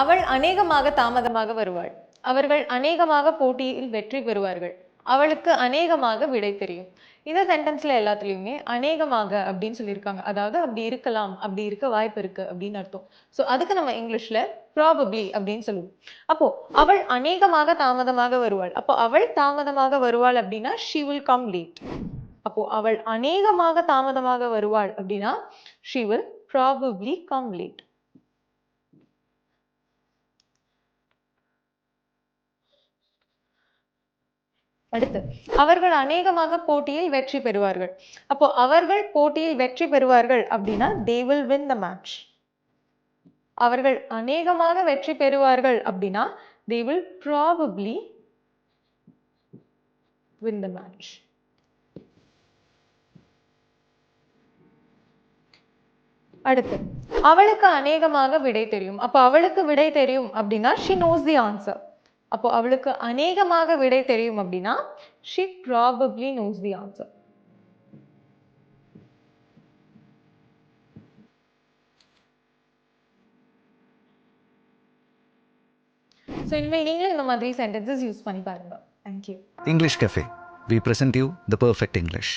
அவள் அநேகமாக தாமதமாக வருவாள். அவர்கள் அநேகமாக போட்டியில் வெற்றி பெறுவார்கள். அவளுக்கு அநேகமாக விடை தெரியும். இந்த சென்டென்ஸ்ல எல்லாத்துலயுமே அநேகமாக அப்படின்னு சொல்லியிருக்காங்க. அதாவது அப்படி இருக்கலாம் அப்படி இருக்க வாய்ப்பு இருக்கு அப்படின்னு அர்த்தம். ஸோ அதுக்கு நம்ம இங்கிலீஷ்ல ப்ராபப்ளி அப்படின்னு சொல்லுவோம். அப்போ அவள் அநேகமாக தாமதமாக வருவாள். அப்போ அவள் தாமதமாக வருவாள் அப்படின்னா ஷி வில் கம் லேட் அப்போ அவள் அநேகமாக தாமதமாக வருவாள் அப்படின்னா she will probably come late அடுத்து அவர்கள் அநேகமாக போட்டியில் வெற்றி பெறுவார்கள். அப்போ அவர்கள் போட்டியில் வெற்றி பெறுவார்கள் அப்படின்னா they will win the match அவர்கள் அநேகமாக வெற்றி பெறுவார்கள் அப்படின்னா they will probably win the match அடுத்து அவளுக்கு அநேகமாக விடை தெரியும். அப்போ அவளுக்கு விடை தெரியும் அப்படின்னா ஷி நோஸ் தி ஆன்சர் அப்போ அவளுக்கு அநேகமாக விடை தெரியும் அப்படின்னா she probably knows the answer so இனிமேல் நீங்களும் இந்த மாதிரி சென்டென்சஸ் யூஸ் பண்ணி பாருங்க thank you English Cafe. We present you the perfect English.